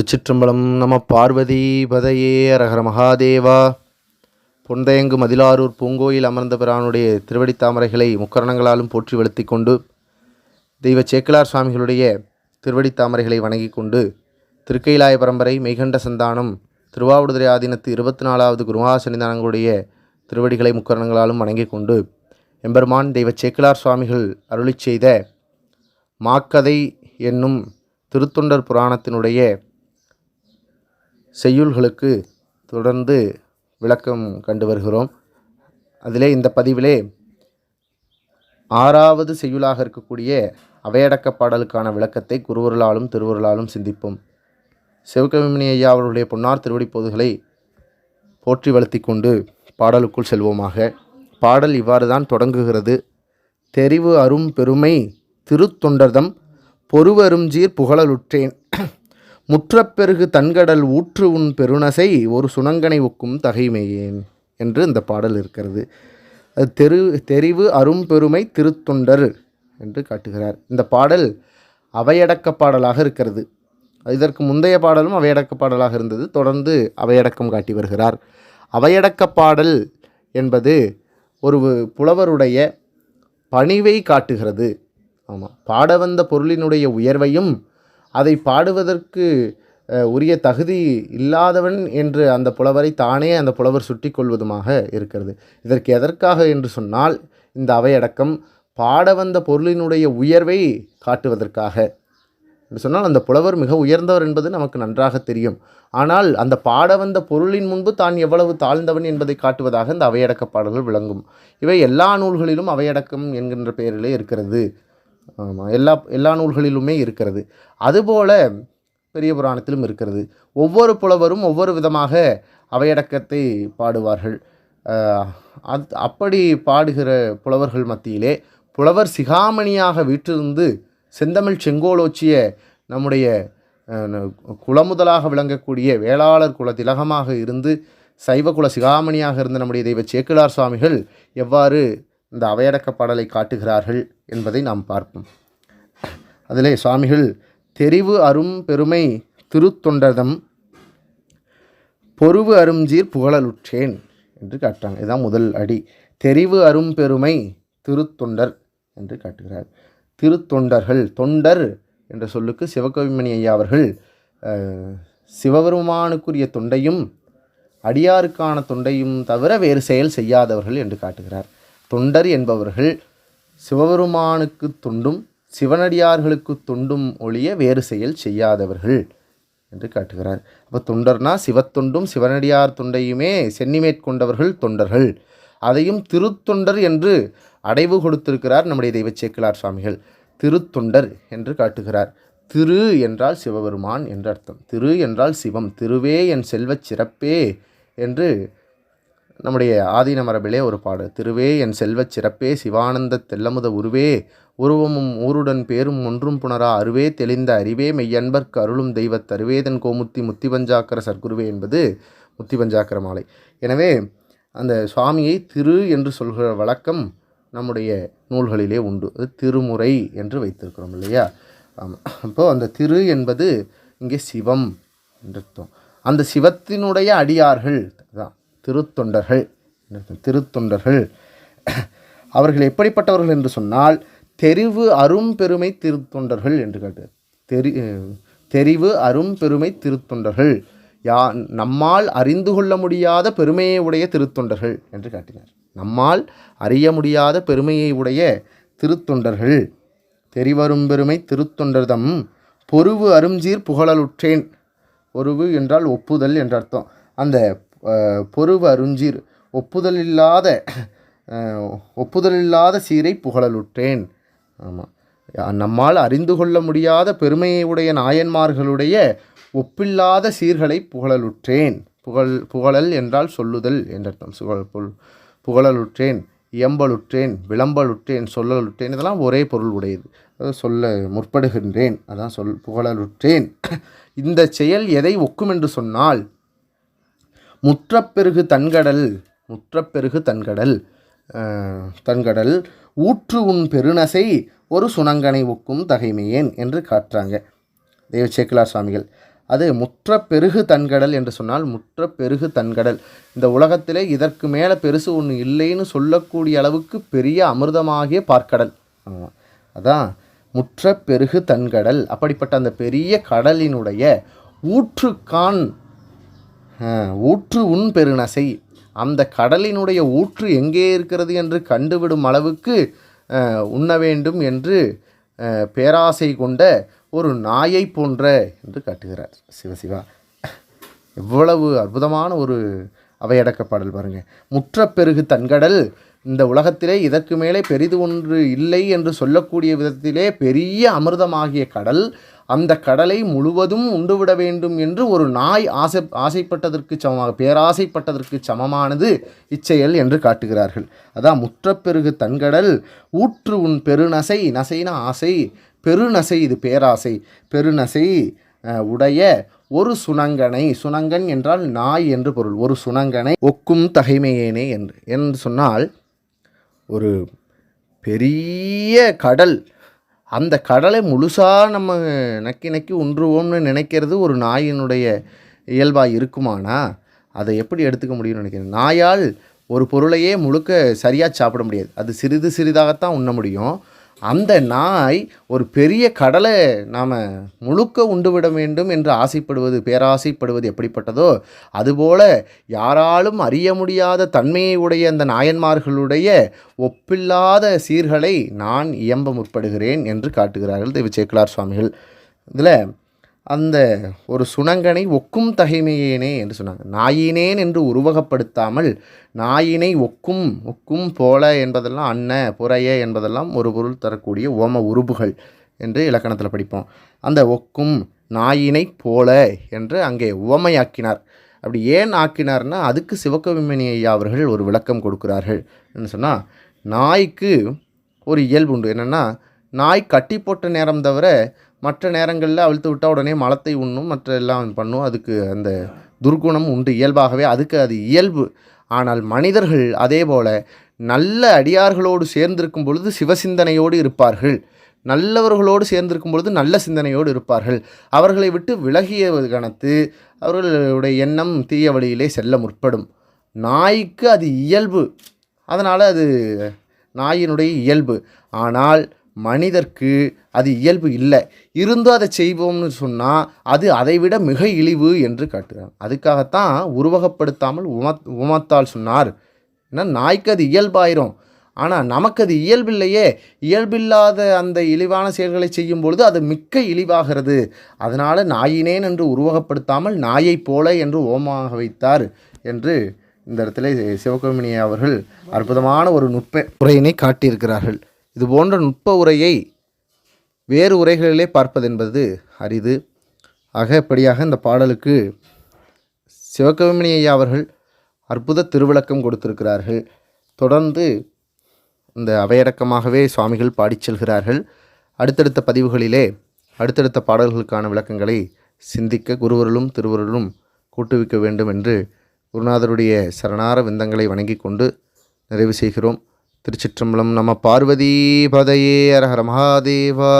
திருச்சிற்றம்பலம் நம பார்வதி பதையே அரகர மகாதேவா. பொந்தையங்கு மதிலாரூர் பூங்கோயில் அமர்ந்த பிரானுடைய திருவடி தாமரைகளை முக்கரணங்களாலும் போற்றி வெளுத்தி கொண்டு தெய்வ சேக்கிலார் சுவாமிகளுடைய திருவடி தாமரைகளை வணங்கி கொண்டு திருக்கைலாய பரம்பரை மெய்கண்ட சந்தானம் திருவாவடுதுறை ஆதீனத்து இருபத்தி நாலாவது குருமாசனிதானங்களுடைய திருவடிகளை முக்கரணங்களாலும் வணங்கி கொண்டு எம்பெருமான் தெய்வ சேக்கிலார் சுவாமிகள் அருளிச் செய்த மாக்கதை என்னும் திருத்தொண்டர் புராணத்தினுடைய செய்யுள்களுக்கு தொடர்ந்து விளக்கம் கண்டு வருகிறோம். அதிலே இந்த பதிவிலே ஆறாவது செய்யுளாக இருக்கக்கூடிய அவையடக்க பாடலுக்கான விளக்கத்தை குருவருளாலும் திருவருளாலும் சிந்திப்போம். சிவகவிமணி ஐயா அவர்களுடைய பொன்னார் திருவடி போதுகளை போற்றி வளர்த்தி கொண்டு பாடலுக்குள் செல்வோமாக. பாடல் இவ்வாறு தான் தொடங்குகிறது. தெரிவு அரும் பெருமை திருத்தொண்டர்தம் பொறுவருஞ்சீர் புகழலுற்றேன். முற்றப்பெருகு தன்கடல் ஊற்று உன் பெருநசை ஒரு சுணங்கனை ஒக்கும் தகைமையேன் என்று இந்த பாடல் இருக்கிறது. அது தெரு தெரிவு அரும்பெருமை திருத்தொண்டர் என்று காட்டுகிறார். இந்த பாடல் அவையடக்க பாடலாக இருக்கிறது. இதற்கு முந்தைய பாடலும் அவையடக்க பாடலாக இருந்தது. தொடர்ந்து அவையடக்கம் காட்டி வருகிறார். அவையடக்க பாடல் என்பது ஒரு புலவருடைய பணிவை காட்டுகிறது. ஆமாம் பாட வந்த பொருளினுடைய உயர்வையும் அதை பாடுவதற்கு உரிய தகுதி இல்லாதவன் என்று அந்த புலவரை தானே அந்த புலவர் சுட்டி கொள்வதுமாக இருக்கிறது. இதற்கு எதற்காக என்று சொன்னால் இந்த அவையடக்கம் பாட வந்த பொருளினுடைய உயர்வை காட்டுவதற்காக. என்று சொன்னால் அந்த புலவர் மிக உயர்ந்தவர் என்பது நமக்கு நன்றாக தெரியும். ஆனால் அந்த பாட வந்த பொருளின் முன்பு தான் எவ்வளவு தாழ்ந்தவன் என்பதை காட்டுவதாக இந்த அவையடக்க பாடல்கள் விளங்கும். இவை எல்லா நூல்களிலும் அவையடக்கம் என்கின்ற பெயரிலே இருக்கிறது. ஆமாம் எல்லா எல்லா நூல்களிலுமே இருக்கிறது. அதுபோல பெரிய புராணத்திலும் இருக்கிறது. ஒவ்வொரு புலவரும் ஒவ்வொரு விதமாக அவையடக்கத்தை பாடுவார்கள். அத் அது அப்படி பாடுகிற புலவர்கள் மத்தியிலே புலவர் சிகாமணியாக வீற்றிருந்து செந்தமிழ் செங்கோலோச்சிய நம்முடைய குலமுதலாக விளங்கக்கூடிய வேளாளர் குல திலகமாக இருந்து சைவ குல சிகாமணியாக இருந்த நம்முடைய தெய்வ சேக்கிழார் சுவாமிகள் எவ்வாறு இந்த அவையடக்க பாடலை காட்டுகிறார்கள் என்பதை நாம் பார்ப்போம். அதிலே சுவாமிகள் தெரிவு அரும் பெருமை திருத்தொண்டதம் பொறுவு அருஞ்சீர் புகழலுற்றேன் என்று காட்டுறாங்க. இதுதான் முதல் அடி. தெரிவு அரும் பெருமை திருத்தொண்டர் என்று காட்டுகிறார். திருத்தொண்டர்கள் தொண்டர் என்ற சொல்லுக்கு சிவகவிமணி ஐயா அவர்கள் சிவபெருமானுக்குரிய தொண்டையும் அடியாருக்கான தொண்டையும் தவிர வேறு செயல் செய்யாதவர்கள் என்று காட்டுகிறார். தொண்டர் என்பவர்கள் சிவபெருமானுக்கு தொண்டும் சிவனடியார்களுக்கு தொண்டும் ஒழிய வேறு செயல் செய்யாதவர்கள் என்று காட்டுகிறார். அப்போ தொண்டர்னா சிவத்தொண்டும் சிவனடியார் தொண்டையுமே சென்னிமேற்கொண்டவர்கள் தொண்டர்கள். அதையும் திருத்தொண்டர் என்று அடைவு கொடுத்திருக்கிறார் நம்முடைய தெய்வ சேக்கிலார் சுவாமிகள். திருத்தொண்டர் என்று காட்டுகிறார். திரு என்றால் சிவபெருமான் என்று அர்த்தம். திரு என்றால் சிவம். திருவே என் செல்வச் சிறப்பே என்று நம்முடைய ஆதீன மரபிலே ஒரு பாடு. திருவே என் செல்வச் சிறப்பே சிவானந்த தெல்லமுத உருவே உருவமும் ஊருடன் பேரும் ஒன்றும் புணரா அருவே தெளிந்த அறிவே மெய்யன்பர்க்கு அருளும் தெய்வத் தருவேதன் கோமுத்தி முத்திபஞ்சாக்கர சர்க்குருவே என்பது முத்திபஞ்சாக்கர மாலை. எனவே அந்த சுவாமியை திரு என்று சொல்கிற வழக்கம் நம்முடைய நூல்களிலே உண்டு. அது திருமுறை என்று வைத்திருக்கிறோம் இல்லையா? ஆமாம் அப்போது அந்த திரு என்பது இங்கே சிவம் என்று அர்த்தம் அந்த சிவத்தினுடைய அடியார்கள் தான். திருத்தொண்டர்கள். என்று திருத்தொண்டர்கள். அவர்கள் எப்படிப்பட்டவர்கள் என்று சொன்னால் தெரிவு அரும் பெருமை திருத்தொண்டர்கள் என்று கேட்டு தெரி தெரிவு அரும் பெருமை திருத்தொண்டர்கள். யா நம்மால் அறிந்து கொள்ள முடியாத பெருமையை உடைய திருத்தொண்டர்கள் என்று காட்டினார். நம்மால் அறிய முடியாத பெருமையை உடைய திருத்தொண்டர்கள். தெரிவரும் பெருமை திருத்தொண்டர்தம். பொறுவு அருஞ்சீர் புகழலுற்றேன். பொருவு என்றால் ஒப்புதல் என்ற அர்த்தம். அந்த பொறுவு அருஞ்சீர் ஒப்புதல் இல்லாத ஒப்புதல் இல்லாத சீரை புகழலுற்றேன். ஆமாம் நம்மால் அறிந்து கொள்ள முடியாத பெருமையை உடைய நாயன்மார்களுடைய ஒப்பில்லாத சீர்களை புகழலுற்றேன். புகழ் புகழல் என்றால் சொல்லுதல் என்றர்த்தம் சுகழ் புல் புகழலுற்றேன் இயம்பலுற்றேன் விளம்பலுற்றேன் சொல்லலுற்றேன். இதெல்லாம் ஒரே பொருள் உடையது. அதாவது சொல்ல முற்படுகின்றேன். அதான் சொல் புகழலுற்றேன். இந்த செயல் எதை ஒக்கும் என்று சொன்னால் முற்றப்பெருகு தன்கடல் முற்றப்பெருகு தன்கடல் தன்கடல் ஊற்று உன் பெருநசை ஒரு சுணங்கனை ஒக்கும் தகைமையேன் என்று காட்டுறாங்க. தேவ சேக்கிலார் சுவாமிகள். அது முற்ற பெருகு தன்கடல் என்று சொன்னால் முற்ற பெருகு தன்கடல். இந்த உலகத்திலே இதற்கு மேலே பெருசு ஒன்று இல்லைன்னு சொல்லக்கூடிய அளவுக்கு பெரிய அமிர்தமாகிய பார்க்கடல். அதான் முற்ற பெருகு தன்கடல். அப்படிப்பட்ட அந்த பெரிய கடலினுடைய ஊற்றுக்கான் ஊற்று உன் பெருநசை. அந்த கடலினுடைய ஊற்று எங்கே இருக்கிறது என்று கண்டுவிடும் அளவுக்கு உண்ண வேண்டும் என்று பேராசை கொண்ட ஒரு நாயை போன்ற என்று காட்டுகிறார் சிவசிவா. எவ்வளவு அற்புதமான ஒரு அவையடக்க பாடல் பாருங்கள் முற்ற பெருகு தன்கடல் இந்த உலகத்திலே இதற்கு மேலே பெரிது ஒன்று இல்லை என்று சொல்லக்கூடிய விதத்திலே பெரிய அமிர்தமாகிய கடல் அந்த கடலை முழுவதும் உண்டுவிட வேண்டும் என்று ஒரு நாய் ஆசை ஆசைப்பட்டதற்கு சமமாக பேராசைப்பட்டதற்கு சமமானது இச்செயல் என்று காட்டுகிறார்கள். அதான் முற்றப்பெருகு தன்கடல் ஊற்று உன் பெருநசை நசைனா ஆசை பெருநசை இது பேராசை பெருநசை உடைய ஒரு சுணங்கனை சுணங்கன் என்றால் நாய் என்று பொருள் ஒரு சுணங்கனை ஒக்கும் தகைமையேனே என்று என்று சொன்னால் ஒரு பெரிய கடல். அந்த கடலை முழுசாக நம்ம நக்கி நக்கி உன்றுவோம்னு நினைக்கிறது ஒரு நாயினுடைய இயல்பாக இருக்குமானா? அதை எப்படி எடுத்துக்க முடியும்னு நினைக்கிறேன். நாயால் ஒரு பொருளையே முழுக்க சரியாக சாப்பிட முடியாது. அது சிறிது சிறிதாகத்தான் உண்ண முடியும். அந்த நாய் ஒரு பெரிய கடலை நாம் முழுக்க உண்டுவிட வேண்டும் என்று ஆசைப்படுவது பேராசைப்படுவது எப்படிப்பட்டதோ அதுபோல யாராலும் அறிய முடியாத தன்மையை உடைய அந்த நாயன்மார்களுடைய ஒப்பில்லாத சீர்களை நான் இயம்ப முற்படுகிறேன் என்று காட்டுகிறார்கள் தெய்வ சேக்கலார் சுவாமிகள். இதில் அந்த ஒரு சுணங்கனை ஒக்கும் தகைமையேனே என்று சொன்னாங்க. நாயினேன் என்று உருவகப்படுத்தாமல் நாயினை ஒக்கும் ஒக்கும் போல என்பதெல்லாம் அன்ன புறைய என்பதெல்லாம் ஒரு பொருள் தரக்கூடிய ஓம உருபுகள் என்று இலக்கணத்தில் படிப்போம். அந்த ஒக்கும் நாயினை போல என்று அங்கே உவமையாக்கினார். அப்படி ஏன் ஆக்கினார்னா அதுக்கு சிவகவிமணி ஐயா அவர்கள் ஒரு விளக்கம் கொடுக்கிறார்கள் என்ன சொன்னால் நாய்க்கு ஒரு இயல்பு உண்டு. என்னென்னா நாய் கட்டி போட்ட நேரம் தவிர மற்ற நேரங்களில் அவிழ்த்து விட்டால் உடனே மலத்தை உண்ணும் மற்ற எல்லாம் பண்ணும். அதுக்கு அந்த துர்குணம் உண்டு. இயல்பாகவே அதுக்கு அது இயல்பு. ஆனால் மனிதர்கள் அதே போல் நல்ல அடியார்களோடு சேர்ந்திருக்கும் பொழுது சிவசிந்தனையோடு இருப்பார்கள். நல்லவர்களோடு சேர்ந்திருக்கும் பொழுது நல்ல சிந்தனையோடு இருப்பார்கள். அவர்களை விட்டு விலகிய கணத்து அவர்களுடைய எண்ணம் தீய வழியிலே செல்ல முற்படும். நாய்க்கு அது இயல்பு. அதனால் அது நாயினுடைய இயல்பு. ஆனால் மனிதர்க்கு அது இயல்பு இல்லை. இருந்தும் அதை செய்வோம்னு சொன்னால் அது அதைவிட மிக இழிவு என்று காட்டுகிறான். அதுக்காகத்தான் உருவகப்படுத்தாமல் உம உமத்தால் சொன்னார். ஏன்னா நாய்க்கு அது இயல்பாயிரும். ஆனால் நமக்கு அது இயல்பில்லையே. இயல்பில்லாத அந்த இழிவான செயல்களை செய்யும் பொழுது அது மிக்க இழிவாகிறது. அதனால் நாயினேன் என்று உருவகப்படுத்தாமல் நாயைப் போல என்று ஓமாக வைத்தார் என்று இந்த இடத்துல சிவகோமினி அவர்கள் அற்புதமான ஒரு நுட்ப உரையினை காட்டியிருக்கிறார்கள். இது போன்ற நுட்ப உரையை வேறு உரைகளிலே பார்ப்பதென்பது அரிது. ஆக இப்படியாக இந்த பாடலுக்கு சிவகவிமணி ஐயா அவர்கள் அற்புத திருவிளக்கம் கொடுத்திருக்கிறார்கள். தொடர்ந்து இந்த அவையடக்கமாகவே சுவாமிகள் பாடிச் செல்கிறார்கள். அடுத்தடுத்த பதிவுகளிலே அடுத்தடுத்த பாடல்களுக்கான விளக்கங்களை சிந்திக்க குருவருளும் திருவருளும் கூட்டுவிக்க வேண்டும் என்று குருநாதருடைய சரணார விந்தங்களை வணங்கி கொண்டு நிறைவு செய்கிறோம். திருச்சிற்றம்பலம் நம பார்வதி பதையே அரஹர மகாதேவா.